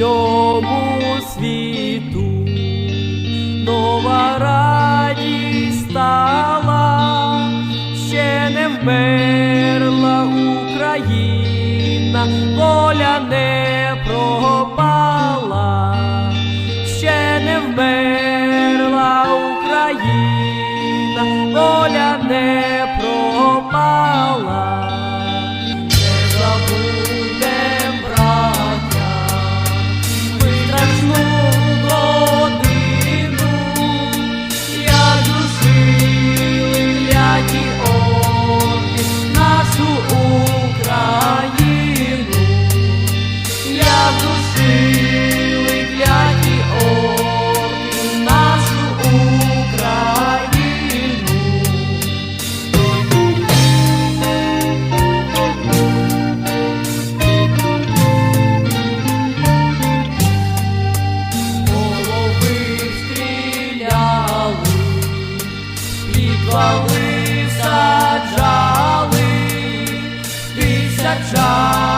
всьому світу, нова радість стала, ще не вмерла Україна, воля не пропала. shine.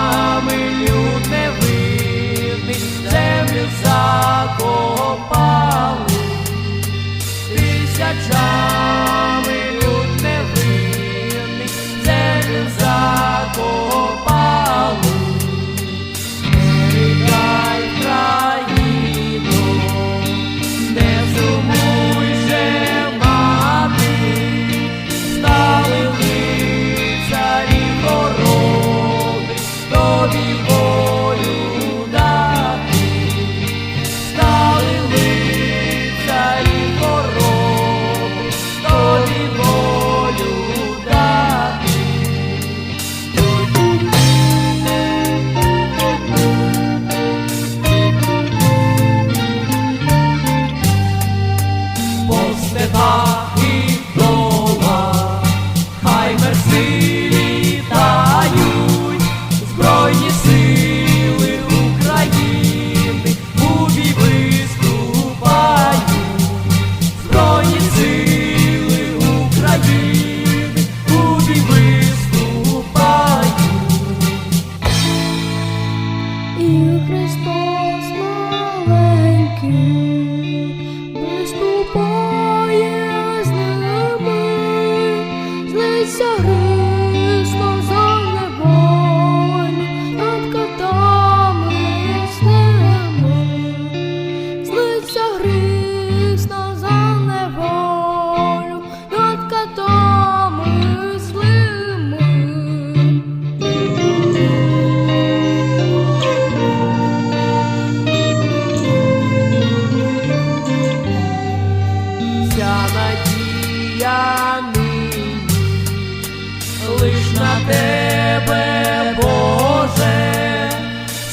тебе, Боже,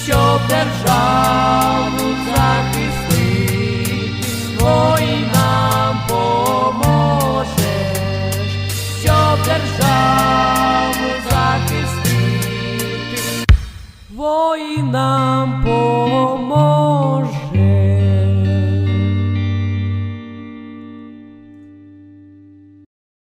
щоб державу захистити, Твої нам поможеш, щоб державу захистити, воїна.